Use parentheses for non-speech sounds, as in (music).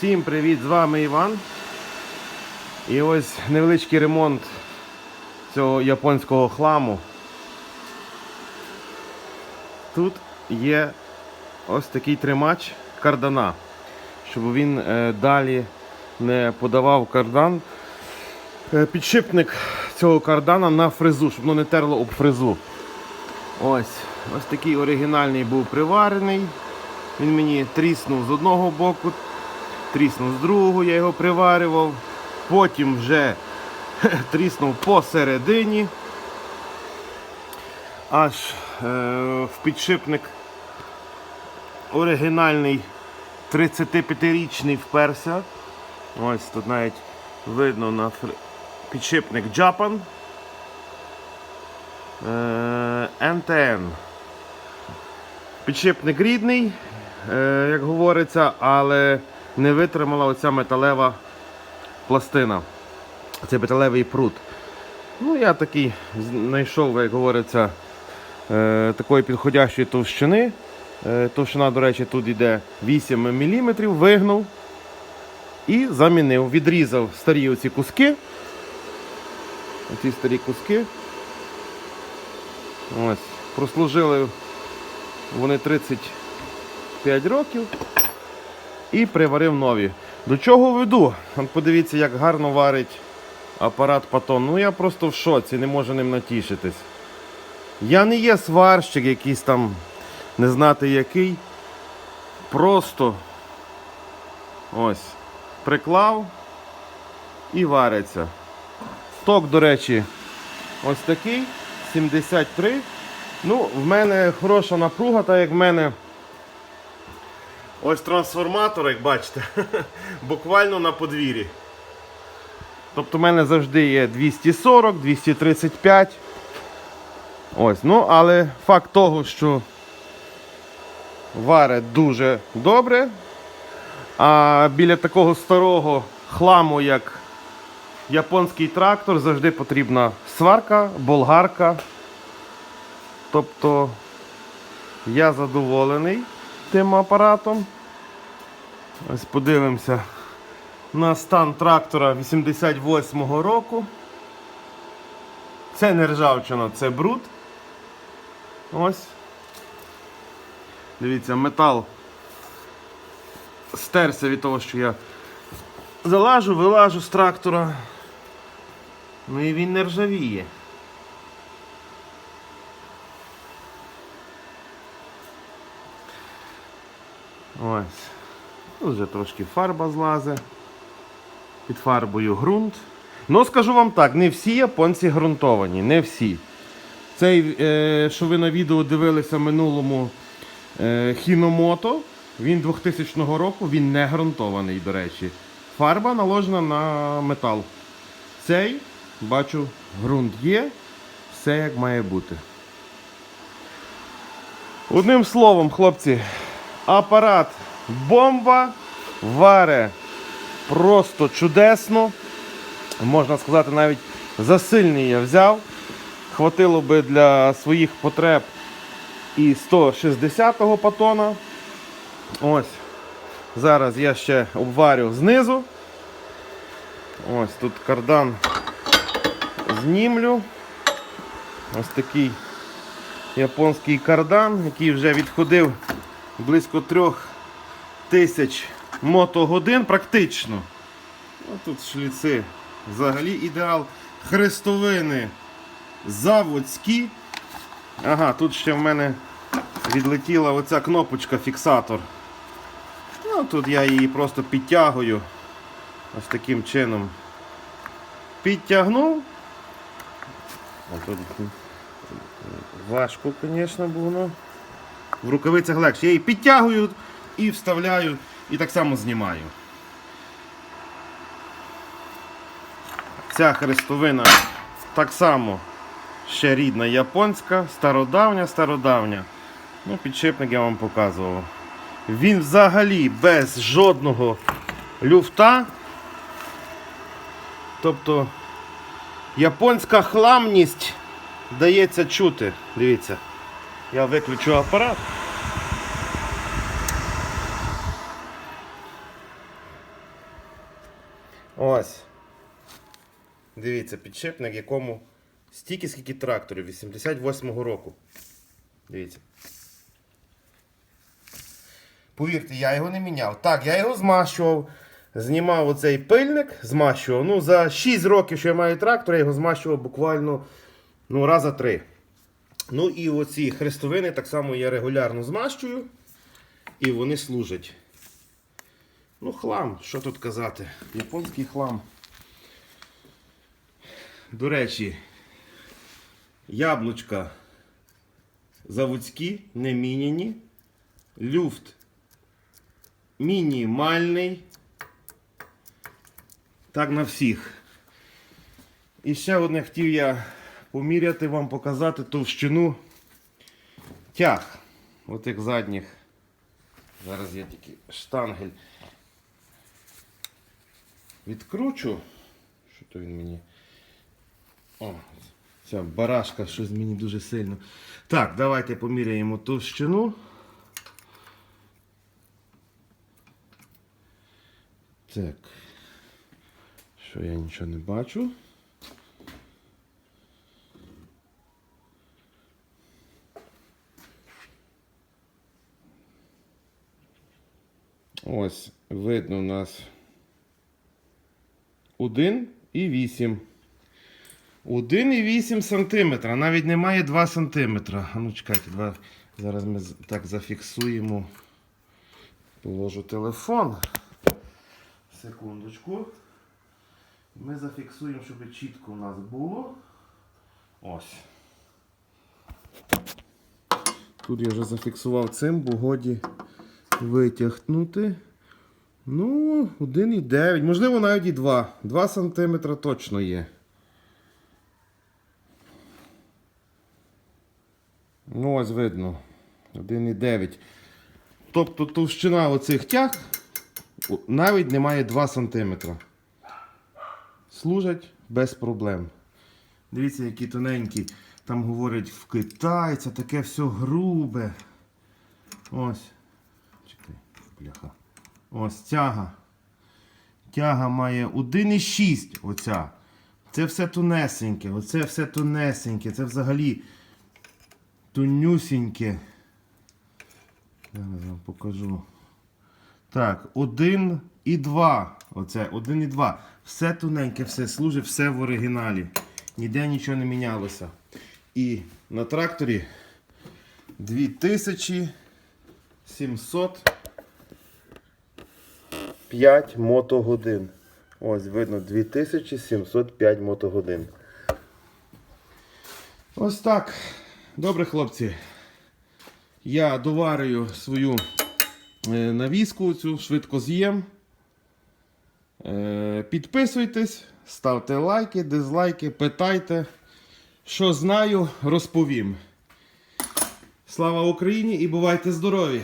Всім привіт! З вами Іван. І ось невеличкий ремонт цього японського хламу. Тут є ось такий тримач кардана, щоб він е, далі не подавав кардан. Е, підшипник цього кардана на фрезу, щоб воно не терло об фрезу. Ось, ось такий оригінальний був приварений. Він мені тріснув з одного боку, тріснув з другого, я його приварював. Потім вже (laughs) тріснув посередині. Аж е, в підшипник оригінальний 35-річний вперся. Ось тут навіть видно на фр- підшипник Japan. Е, NTN. Підшипник рідний, е, як говориться, але не витримала оця металева пластина. Це металевий прут. Ну, я такий знайшов, як говориться, е, такої підходящої товщини. Е, Товщина, до речі, тут йде 8 мм, вигнув і замінив. Відрізав старі оці куски. Оці старі куски. Ось. Прослужили вони 35 років і приварив нові. До чого веду? От подивіться, як гарно варить апарат Патон. Ну я просто в шоці, не можу ним натішитись. Я не є сварщик, якийсь там не знати який. Просто ось приклав і вариться. Ток, до речі, ось такий 73. Ну, в мене хороша напруга, так як в мене ось трансформатор, як бачите, (laughs) буквально на подвір'ї. Тобто в мене завжди є 240, 235. Ось, ну, але факт того, що варить дуже добре. А біля такого старого хламу, як японський трактор, завжди потрібна сварка, болгарка. Тобто я задоволений тим апаратом. Ось подивимося на стан трактора 88-го року. Це не ржавчина, це бруд. Ось. Дивіться, метал стерся від того, що я залажу, вилажу з трактора. Ну і він не ржавіє. Ось. Тут вже трошки фарба злазить. Під фарбою ґрунт. Ну, скажу вам так, не всі японці ґрунтовані, не всі. Цей, е, що ви на відео дивилися минулому е, Хіномото, він 2000 року, він не ґрунтований, до речі. Фарба наложена на метал. Цей, бачу, ґрунт є, все як має бути. Одним словом, хлопці, апарат бомба, варе просто чудесно. Можна сказати, навіть засильний я взяв. Хватило би для своїх потреб і 160-го патона. Ось. Зараз я ще обварю знизу. Ось тут кардан знімлю. Ось такий японський кардан, який вже відходив близько трьох тисяч мотогодин практично. Ну, тут шліци взагалі ідеал. Хрестовини заводські. Ага, тут ще в мене відлетіла оця кнопочка фіксатор. Ну, тут я її просто підтягую. Ось таким чином. Підтягнув. Тут важко, звісно, було. В рукавицях легше. Я її підтягую і вставляю, і так само знімаю. Ця хрестовина так само ще рідна японська, стародавня, стародавня. Ну, підшипник я вам показував. Він взагалі без жодного люфта. Тобто японська хламність дається чути. Дивіться, я виключу апарат. Ось. Дивіться, підшипник, якому стільки, скільки тракторів, 88-го року. Дивіться. Повірте, я його не міняв. Так, я його змащував. Знімав оцей пильник, змащував. Ну, за 6 років, що я маю трактор, я його змащував буквально ну, раза три. Ну і оці хрестовини так само я регулярно змащую. І вони служать. Ну, хлам, що тут казати? Японський хлам. До речі, яблучка заводські, не міняні. Люфт мінімальний. Так на всіх. І ще одне хотів я поміряти вам показати товщину тяг. Отих задніх. Зараз я тільки штангель відкручу. Що то він мені. О, ця барашка щось мені дуже сильно. Так, давайте поміряємо товщину. Так. Що я нічого не бачу. Ось, видно у нас 1,8. 1,8 сантиметра. Навіть немає 2 сантиметра. А ну чекайте, два. зараз ми так зафіксуємо. Положу телефон. Секундочку. Ми зафіксуємо, щоб чітко у нас було. Ось. Тут я вже зафіксував цим, бо годі витягнути. Ну, 1,9, можливо, навіть і 2. 2 см точно є. Ну, ось видно. 1,9. Тобто товщина оцих тяг навіть немає 2 см. Служать без проблем. Дивіться, які тоненькі. Там говорять в Китаї, це таке все грубе. Ось. Чекай, бляха. Ось тяга. Тяга має 1,6 оця. Це все тонесеньке, оце все тонесеньке, це взагалі тонюсіньке. Зараз вам покажу. Так, 1 і 2. Оце 1 і 2. Все тоненьке, все служить, все в оригіналі. Ніде нічого не мінялося. І на тракторі 2705 мотогодин. Ось видно 2705 мотогодин. Ось так. Добре, хлопці. Я доварюю свою е, навіску, цю швидко з'їм. Е, Підписуйтесь, ставте лайки, дизлайки, питайте. Що знаю, розповім. Слава Україні і бувайте здорові!